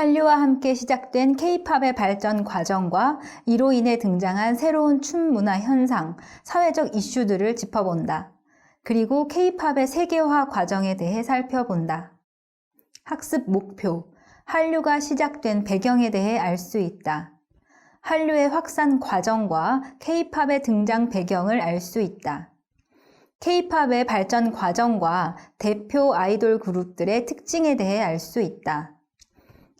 한류와 함께 시작된 K-팝의 발전 과정과 이로 인해 등장한 새로운 춤 문화 현상, 사회적 이슈들을 짚어본다. 그리고 K-팝의 세계화 과정에 대해 살펴본다. 학습 목표, 한류가 시작된 배경에 대해 알 수 있다. 한류의 확산 과정과 K-팝의 등장 배경을 알 수 있다. K-팝의 발전 과정과 대표 아이돌 그룹들의 특징에 대해 알 수 있다.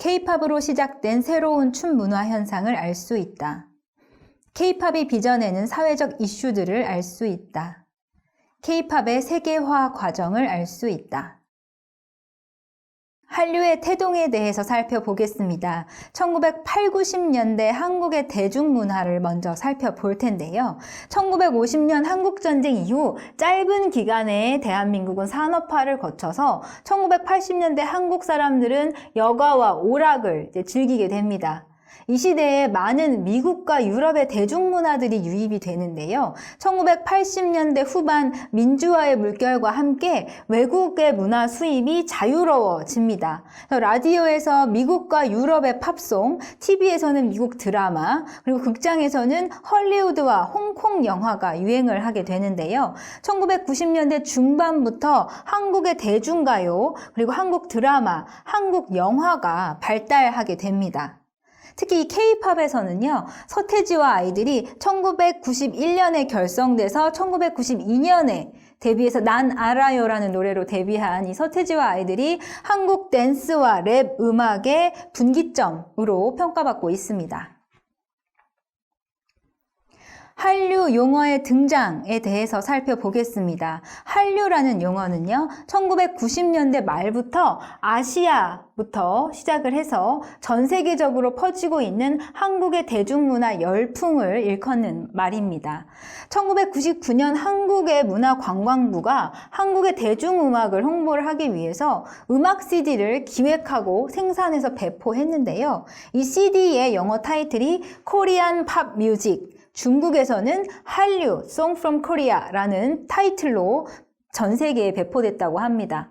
K-팝으로 시작된 새로운 춤 문화 현상을 알 수 있다. K-팝이 빚어내는 사회적 이슈들을 알 수 있다. K-팝의 세계화 과정을 알 수 있다. 한류의 태동에 대해서 살펴보겠습니다. 1980, 90년대 한국의 대중문화를 먼저 살펴볼 텐데요. 1950년 한국전쟁 이후 짧은 기간에 대한민국은 산업화를 거쳐서 1980년대 한국 사람들은 여가와 오락을 즐기게 됩니다. 이 시대에 많은 미국과 유럽의 대중문화들이 유입이 되는데요. 1980년대 후반 민주화의 물결과 함께 외국의 문화 수입이 자유로워집니다. 라디오에서 미국과 유럽의 팝송, TV에서는 미국 드라마, 그리고 극장에서는 헐리우드와 홍콩 영화가 유행을 하게 되는데요. 1990년대 중반부터 한국의 대중가요, 그리고 한국 드라마, 한국 영화가 발달하게 됩니다. 특히 이 K-팝에서는요, 서태지와 아이들이 1991년에 결성돼서 1992년에 데뷔해서 난 알아요라는 노래로 데뷔한 이 서태지와 아이들이 한국 댄스와 랩 음악의 분기점으로 평가받고 있습니다. 한류 용어의 등장에 대해서 살펴보겠습니다. 한류라는 용어는요, 1990년대 말부터 아시아부터 시작을 해서 전 세계적으로 퍼지고 있는 한국의 대중문화 열풍을 일컫는 말입니다. 1999년 한국의 문화관광부가 한국의 대중음악을 홍보를 하기 위해서 음악 CD를 기획하고 생산해서 배포했는데요. 이 CD의 영어 타이틀이 코리안 팝 뮤직, 중국에서는 한류, Song from Korea라는 타이틀로 전 세계에 배포됐다고 합니다.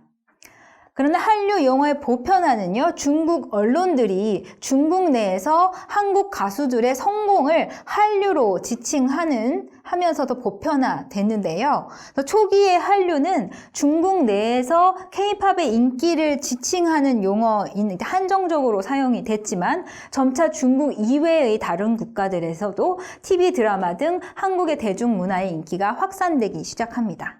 그런데 한류 영어의 보편화는요, 중국 언론들이 중국 내에서 한국 가수들의 성공을 한류로 지칭하는 하면서도 보편화 됐는데요. 초기의 한류는 중국 내에서 케이팝의 인기를 지칭하는 용어인 한정적으로 사용이 됐지만 점차 중국 이외의 다른 국가들에서도 TV 드라마 등 한국의 대중문화의 인기가 확산되기 시작합니다.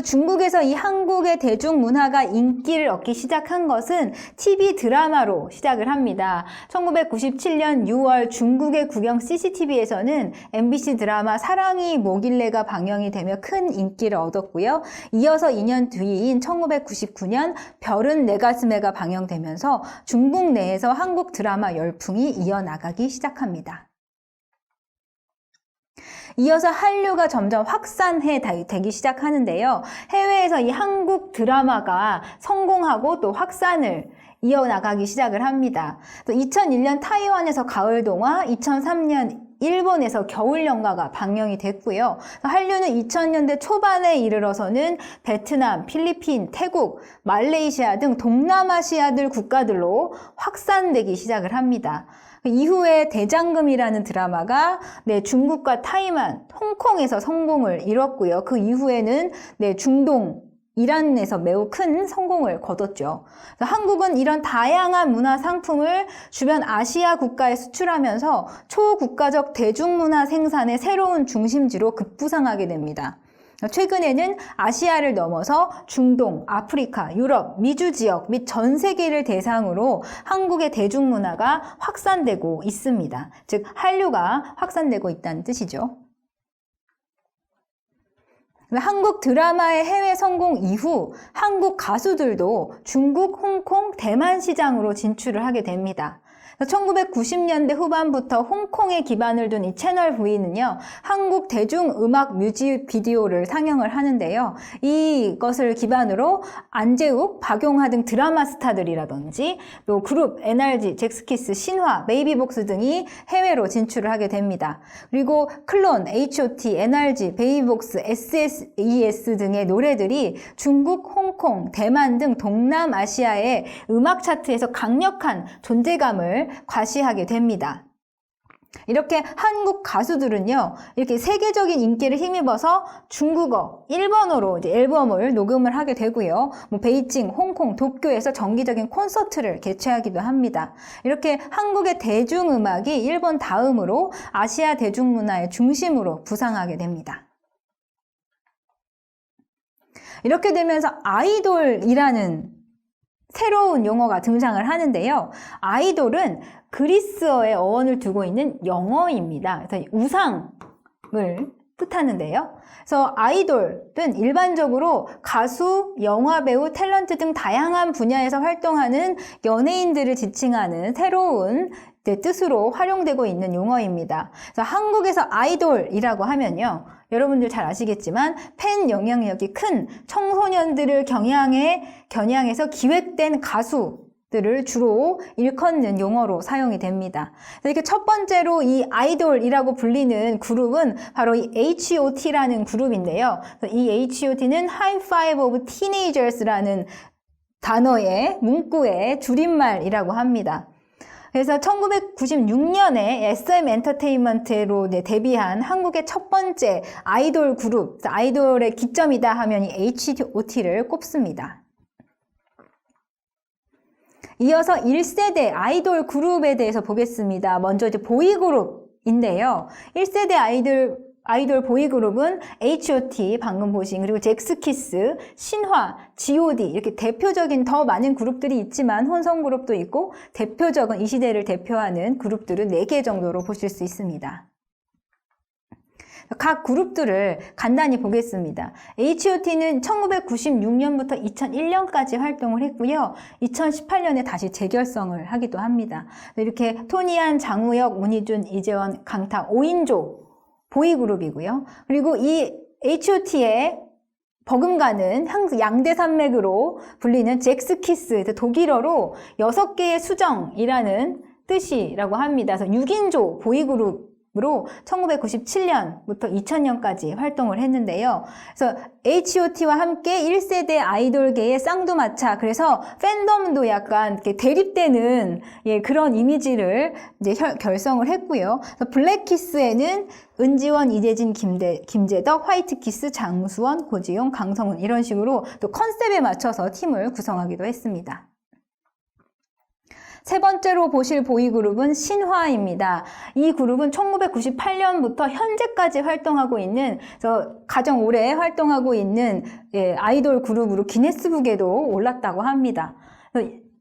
중국에서 이 한국의 대중문화가 인기를 얻기 시작한 것은 TV 드라마로 시작을 합니다. 1997년 6월 중국의 국영 CCTV에서는 MBC 드라마 사랑이 뭐길래가 방영이 되며 큰 인기를 얻었고요. 이어서 2년 뒤인 1999년 별은 내 가슴에가 방영되면서 중국 내에서 한국 드라마 열풍이 이어나가기 시작합니다. 이어서 한류가 점점 확산해 되기 시작하는데요. 해외에서 이 한국 드라마가 성공하고 또 확산을 이어나가기 시작을 합니다. 또 2001년 타이완에서 가을 동화, 2003년 일본에서 겨울 연가가 방영이 됐고요. 한류는 2000년대 초반에 이르러서는 베트남, 필리핀, 태국, 말레이시아 등 동남아시아들 국가들로 확산되기 시작을 합니다. 그 이후에 대장금이라는 드라마가 네, 중국과 타이완, 홍콩에서 성공을 이뤘고요. 그 이후에는 네, 중동, 이란에서 매우 큰 성공을 거뒀죠. 한국은 이런 다양한 문화 상품을 주변 아시아 국가에 수출하면서 초국가적 대중문화 생산의 새로운 중심지로 급부상하게 됩니다. 최근에는 아시아를 넘어서 중동, 아프리카, 유럽, 미주 지역 및 전 세계를 대상으로 한국의 대중문화가 확산되고 있습니다. 즉, 한류가 확산되고 있다는 뜻이죠. 한국 드라마의 해외 성공 이후 한국 가수들도 중국, 홍콩, 대만 시장으로 진출을 하게 됩니다. 1990년대 후반부터 홍콩에 기반을 둔 이 채널 V는요, 한국 대중음악 뮤직비디오를 상영을 하는데요. 이것을 기반으로 안재욱, 박용하 등 드라마 스타들이라든지 또 그룹 NRG, 잭스키스, 신화, 베이비복스 등이 해외로 진출을 하게 됩니다. 그리고 클론, H.O.T, NRG, 베이비복스, SSES 등의 노래들이 중국, 홍콩, 대만 등 동남아시아의 음악 차트에서 강력한 존재감을 과시하게 됩니다. 이렇게 한국 가수들은요, 이렇게 세계적인 인기를 힘입어서 중국어, 일본어로 이제 앨범을 녹음을 하게 되고요. 뭐 베이징, 홍콩, 도쿄에서 정기적인 콘서트를 개최하기도 합니다. 이렇게 한국의 대중음악이 일본 다음으로 아시아 대중문화의 중심으로 부상하게 됩니다. 이렇게 되면서 아이돌이라는 새로운 용어가 등장을 하는데요. 아이돌은 그리스어의 어원을 두고 있는 영어입니다. 그래서 우상을 뜻하는데요. 그래서 아이돌은 일반적으로 가수, 영화배우, 탤런트 등 다양한 분야에서 활동하는 연예인들을 지칭하는 새로운 네, 뜻으로 활용되고 있는 용어입니다. 그래서 한국에서 아이돌이라고 하면요. 여러분들 잘 아시겠지만 팬 영향력이 큰 청소년들을 경향해, 겨냥해서 기획된 가수 들을 주로 일컫는 용어로 사용이 됩니다. 이렇게 첫 번째로 이 아이돌이라고 불리는 그룹은 바로 이 H.O.T라는 그룹인데요. 이 H.O.T는 High Five of Teenagers라는 단어의 문구의 줄임말이라고 합니다. 그래서 1996년에 SM 엔터테인먼트로 데뷔한 한국의 첫 번째 아이돌 그룹, 아이돌의 기점이다 하면 이 H.O.T를 꼽습니다. 이어서 1세대 아이돌 그룹에 대해서 보겠습니다. 먼저 이제 보이그룹 인데요. 1세대 아이돌 아이돌 보이그룹은 H.O.T 방금 보신 그리고 잭스키스, 신화, G.O.D 이렇게 대표적인 더 많은 그룹들이 있지만 혼성 그룹도 있고 대표적인 이 시대를 대표하는 그룹들은 4개 정도로 보실 수 있습니다. 각 그룹들을 간단히 보겠습니다. H.O.T는 1996년부터 2001년까지 활동을 했고요. 2018년에 다시 재결성을 하기도 합니다. 이렇게 토니안, 장우혁, 문희준, 이재원, 강타 5인조 보이그룹이고요. 그리고 이 H.O.T의 버금가는 양대 산맥으로 불리는 잭스키스, 독일어로 6개의 수정이라는 뜻이라고 합니다. 그래서 6인조 보이그룹 으로 1997년부터 2000년까지 활동을 했는데요. 그래서 H.O.T와 함께 1세대 아이돌계의 쌍두마차, 그래서 팬덤도 약간 대립되는 예, 그런 이미지를 이제 혈, 결성을 했고요. 그래서 블랙키스에는 은지원, 이재진, 김대, 김재덕, 화이트키스, 장수원, 고지용, 강성훈 이런 식으로 또 컨셉에 맞춰서 팀을 구성하기도 했습니다. 세 번째로 보실 보이 그룹은 신화입니다. 이 그룹은 1998년부터 현재까지 활동하고 있는, 가장 오래 활동하고 있는 예, 아이돌 그룹으로 기네스북에도 올랐다고 합니다.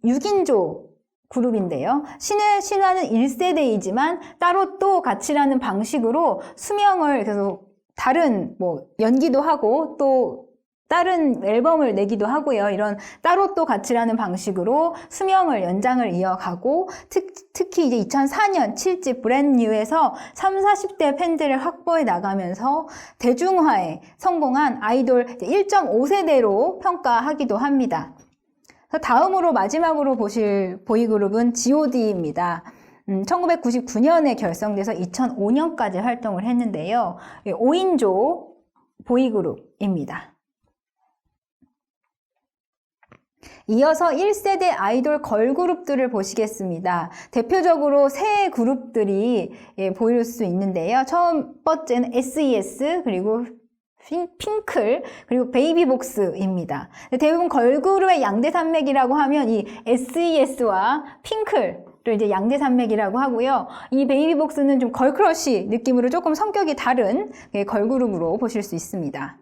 6인조 그룹인데요. 신의 신화는 1세대이지만 따로 또 같이라는 방식으로 수명을 계속 다른 뭐 연기도 하고 또 다른 앨범을 내기도 하고요. 이런 따로 또 같이라는 방식으로 수명을 연장을 이어가고 특, 히 이제 2004년 7집 브랜뉴에서 3, 40대 팬들을 확보해 나가면서 대중화에 성공한 아이돌 1.5세대로 평가하기도 합니다. 다음으로 마지막으로 보실 보이그룹은 G.O.D입니다. 음, 1999년에 결성돼서 2005년까지 활동을 했는데요. 5인조 보이그룹입니다. 이어서 1세대 아이돌 걸그룹들을 보시겠습니다. 대표적으로 세 그룹들이 예, 보일 수 있는데요. 첫 번째는 SES 그리고 핑클 그리고 베이비복스입니다. 대부분 걸그룹의 양대 산맥이라고 하면 이 SES와 핑클 를 이제 양대 산맥이라고 하고요. 이 베이비복스는 좀 걸크러쉬 느낌으로 조금 성격이 다른 예, 걸그룹으로 보실 수 있습니다.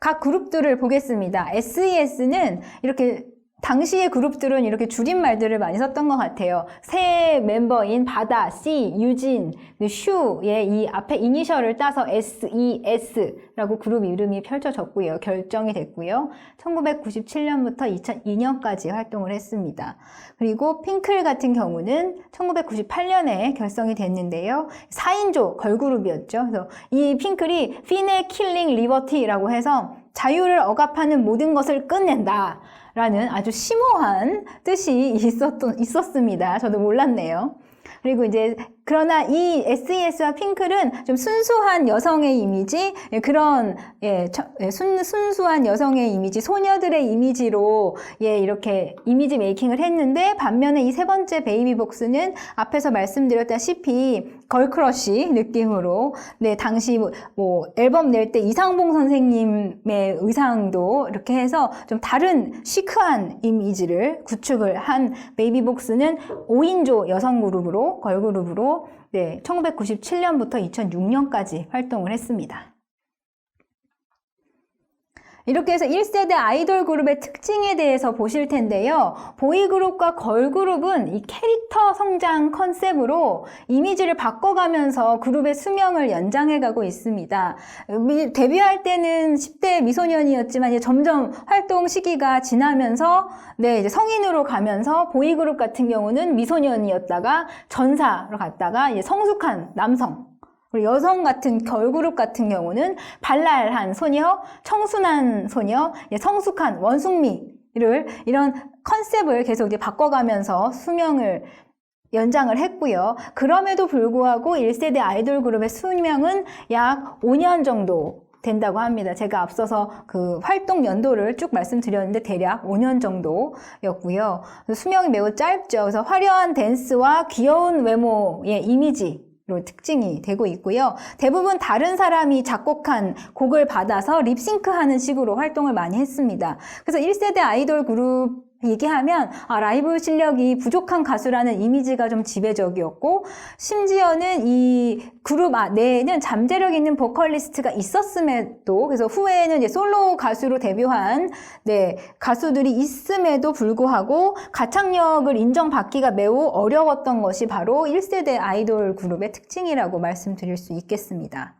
각 그룹들을 보겠습니다. SES는 이렇게 당시의 그룹들은 이렇게 줄임말들을 많이 썼던 것 같아요. 새 멤버인 바다, C, 유진, 슈의 이 앞에 이니셜을 따서 SES라고 그룹 이름이 펼쳐졌고요. 결정이 됐고요. 1997년부터 2002년까지 활동을 했습니다. 그리고 핑클 같은 경우는 1998년에 결성이 됐는데요. 4인조 걸그룹이었죠. 그래서 이 핑클이 피네 킬링 리버티라고 해서 자유를 억압하는 모든 것을 끝낸다. 라는 아주 심오한 뜻이 있었던, 있었습니다. 저도 몰랐네요. 그리고 이제 그러나 이 SES와 핑클은 좀 순수한 여성의 이미지 예, 그런 예, 처- 예, 순, 순수한 여성의 이미지 소녀들의 이미지로 예, 이렇게 이미지 메이킹을 했는데 반면에 이 세 번째 베이비복스는 앞에서 말씀드렸다시피 걸크러쉬 느낌으로 네 당시 뭐, 뭐 앨범 낼 때 이상봉 선생님의 의상도 이렇게 해서 좀 다른 시크한 이미지를 구축을 한 베이비복스는 5인조 여성 그룹으로 걸그룹으로 네, 1997년부터 2006년까지 활동을 했습니다. 이렇게 해서 1세대 아이돌 그룹의 특징에 대해서 보실 텐데요. 보이그룹과 걸그룹은 이 캐릭터 성장 컨셉으로 이미지를 바꿔가면서 그룹의 수명을 연장해가고 있습니다. 미- 데뷔할 때는 10대 미소년이었지만 이제 점점 활동 시기가 지나면서 네, 이제 성인으로 가면서 보이그룹 같은 경우는 미소년이었다가 전사로 갔다가 이제 성숙한 남성 그리고 여성 같은 걸그룹 같은 경우는 발랄한 소녀, 청순한 소녀, 예, 성숙한 원숭미를 이런 컨셉을 계속 이제 바꿔가면서 수명을 연장을 했고요. 그럼에도 불구하고 1세대 아이돌 그룹의 수명은 약 5년 정도 된다고 합니다. 제가 앞서서 그 활동 연도를 쭉 말씀드렸는데 대략 5년 정도였고요. 수명이 매우 짧죠. 그래서 화려한 댄스와 귀여운 외모의 이미지 로 특징이 되고 있고요. 대부분 다른 사람이 작곡한 곡을 받아서 립싱크하는 식으로 활동을 많이 했습니다. 그래서 1세대 아이돌 그룹 얘기하면 아, 라이브 실력이 부족한 가수라는 이미지가 좀 지배적이었고 심지어는 이 그룹 아- 내에는 잠재력 있는 보컬리스트가 있었음에도 그래서 후에는 이제 솔로 가수로 데뷔한 네, 가수들이 있음에도 불구하고 가창력을 인정받기가 매우 어려웠던 것이 바로 1세대 아이돌 그룹의 특징이라고 말씀드릴 수 있겠습니다.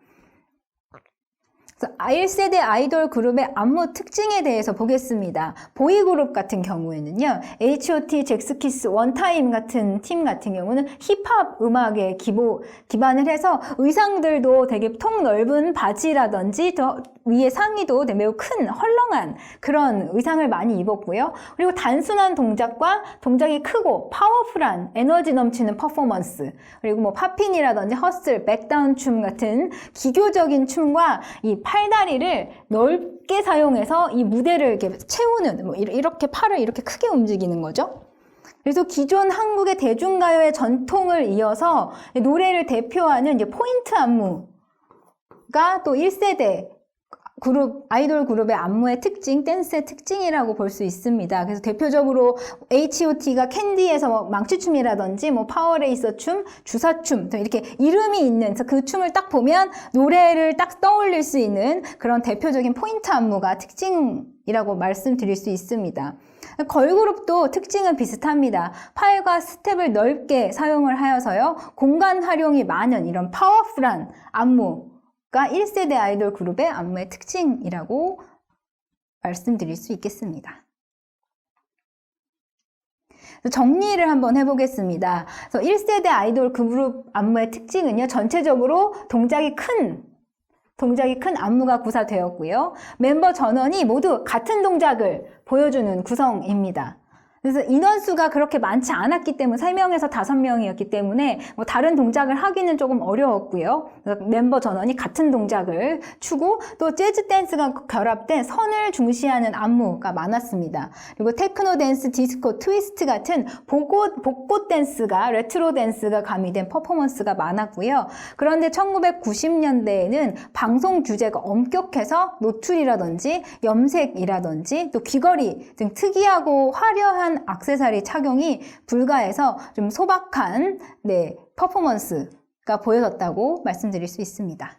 그래서 1세대 아이돌 그룹의 안무 특징에 대해서 보겠습니다. 보이그룹 같은 경우에는요, H.O.T, 잭스키스, 원타임 같은 팀 같은 경우는 힙합 음악에 기보, 기반을 해서 의상들도 되게 통 넓은 바지라든지 더 위에 상의도 매우 큰 헐렁한 그런 의상을 많이 입었고요. 그리고 단순한 동작과 동작이 크고 파워풀한 에너지 넘치는 퍼포먼스 그리고 뭐 팝핀이라든지 허슬, 백다운 춤 같은 기교적인 춤과 이 팔다리를 넓게 사용해서 이 무대를 이렇게 채우는 뭐 이렇- 이렇게 팔을 이렇게 크게 움직이는 거죠. 그래서 기존 한국의 대중가요의 전통을 이어서 노래를 대표하는 포인트 안무가 또 1세대 그룹 아이돌 그룹의 안무의 특징, 댄스의 특징이라고 볼 수 있습니다. 그래서 대표적으로 H.O.T가 캔디에서 뭐 망치춤이라든지 뭐 파워레이서 춤, 주사춤 등 이렇게 이름이 있는 그 춤을 딱 보면 노래를 딱 떠올릴 수 있는 그런 대표적인 포인트 안무가 특징이라고 말씀드릴 수 있습니다. 걸그룹도 특징은 비슷합니다. 팔과 스텝을 넓게 사용을 하여서요. 공간 활용이 많은 이런 파워풀한 안무 가 1세대 아이돌 그룹의 안무의 특징이라고 말씀드릴 수 있겠습니다. 정리를 한번 해보겠습니다. 그래서 1세대 아이돌 그룹 안무의 특징은요, 전체적으로 동작이 큰, 동작이 큰 안무가 구사되었고요. 멤버 전원이 모두 같은 동작을 보여주는 구성입니다. 그래서 인원수가 그렇게 많지 않았기 때문에 3명에서 5명이었기 때문에 뭐 다른 동작을 하기는 조금 어려웠고요. 멤버 전원이 같은 동작을 추고 또 재즈 댄스가 결합된 선을 중시하는 안무가 많았습니다. 그리고 테크노 댄스, 디스코, 트위스트 같은 복꽃, 복꽃 댄스가 레트로 댄스가 가미된 퍼포먼스가 많았고요. 그런데 1990년대에는 방송 규제가 엄격해서 노출이라든지 염색이라든지 또 귀걸이 등 특이하고 화려한 악세사리 착용이 불가해서 좀 소박한 네, 퍼포먼스가 보여졌다고 말씀드릴 수 있습니다.